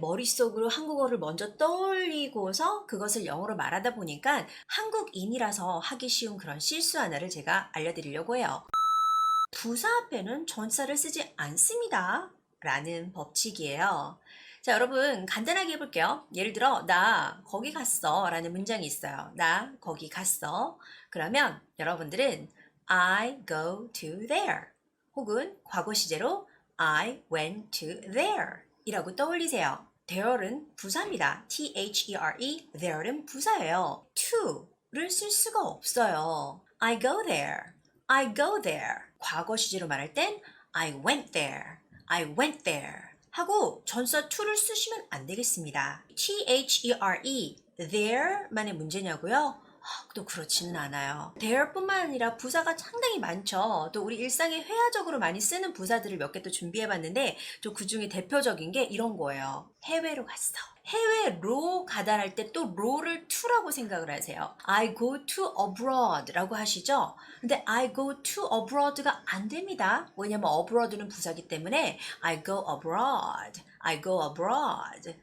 머릿속으로 한국어를 먼저 떠올리고서 그것을 영어로 말하다 보니까 한국인이라서 하기 쉬운 그런 실수 하나를 제가 알려드리려고 해요. 부사 앞에는 전사를 쓰지 않습니다. 라는 법칙이에요. 자, 여러분, 간단하게 해볼게요. 예를 들어, 나 거기 갔어. 라는 문장이 있어요. 나 거기 갔어. 그러면 여러분들은 I go to there. 혹은 과거 시제로 I went to there. 이라고 떠올리세요. there는 부사입니다. T-H-E-R-E, there는 부사예요. to를 쓸 수가 없어요. I go there. I go there. 과거 시제로 말할 땐 I went there. I went there. 하고 전사 to를 쓰시면 안 되겠습니다. T-H-E-R-E, there만의 문제냐고요? 아, 또 그렇지는 않아요. there뿐만 아니라 부사가 상당히 많죠. 또 우리 일상에 회화적으로 많이 쓰는 부사들을 몇 개 또 준비해봤는데 또 그중에 대표적인 게 이런 거예요. 해외로 갔어. 해외로 가다할 때또 로를 to라고 생각을 하세요. I go to abroad라고 하시죠. 근데 I go to abroad가 안 됩니다. 왜냐면 abroad는 부사기 때문에 I go abroad. I go abroad.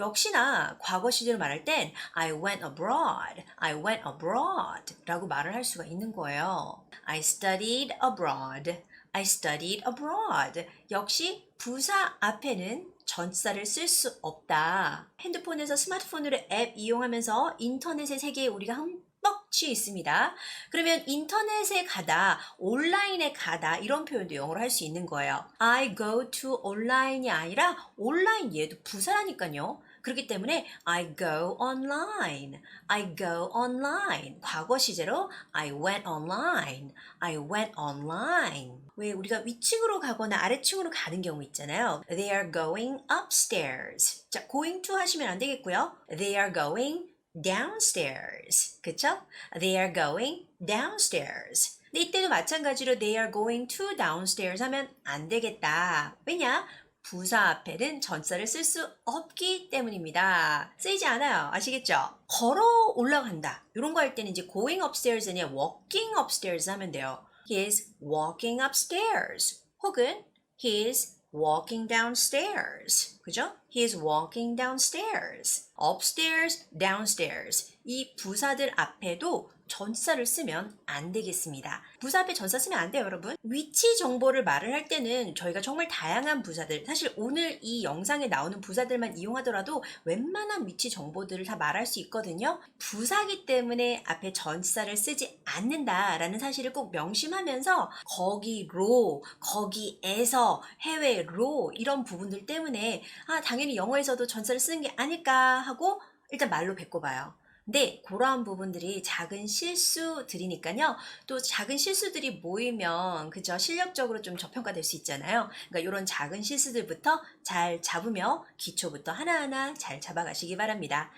역시나 과거 시제로 말할 땐 I went abroad, I went abroad 라고 말을 할 수가 있는 거예요. I studied abroad, I studied abroad. 역시 부사 앞에는 전사를 쓸 수 없다. 핸드폰에서 스마트폰으로 앱 이용하면서 인터넷의 세계에 우리가 흠뻑 취해 있습니다. 그러면 인터넷에 가다, 온라인에 가다 이런 표현도 영어로 할 수 있는 거예요. I go to online이 아니라 온라인 얘도 부사라니까요. 그렇기 때문에 I go online, I go online. 과거 시제로 I went online, I went online. 왜 우리가 위층으로 가거나 아래층으로 가는 경우 있잖아요. They are going upstairs. 자, going to 하시면 안 되겠고요. They are going downstairs. 그쵸? They are going downstairs. 근데 이때도 마찬가지로 they are going to downstairs 하면 안 되겠다. 왜냐? 부사 앞에는 전사를 쓸 수 없기 때문입니다. 쓰이지 않아요. 아시겠죠? 걸어 올라간다. 이런 거 할 때는 이제 going upstairs 아니라 walking upstairs 하면 돼요. He is walking upstairs. 혹은 he is walking downstairs. 그죠? He is walking downstairs. upstairs, downstairs. 이 부사들 앞에도 전사를 쓰면 안 되겠습니다. 부사 앞에 전사 쓰면 안 돼요, 여러분. 위치 정보를 말을 할 때는 저희가 정말 다양한 부사들, 사실 오늘 이 영상에 나오는 부사들만 이용하더라도 웬만한 위치 정보들을 다 말할 수 있거든요. 부사기 때문에 앞에 전사를 쓰지 않는다라는 사실을 꼭 명심하면서 거기로, 거기에서, 해외로 이런 부분들 때문에 아, 당연히 영어에서도 전사를 쓰는 게 아닐까 하고 일단 말로 뱉고봐요. 근데 그러한 부분들이 작은 실수들이니까요. 또 작은 실수들이 모이면 그죠 실력적으로 좀 저평가될 수 있잖아요. 그러니까 이런 작은 실수들부터 잘 잡으며 기초부터 하나하나 잘 잡아가시기 바랍니다.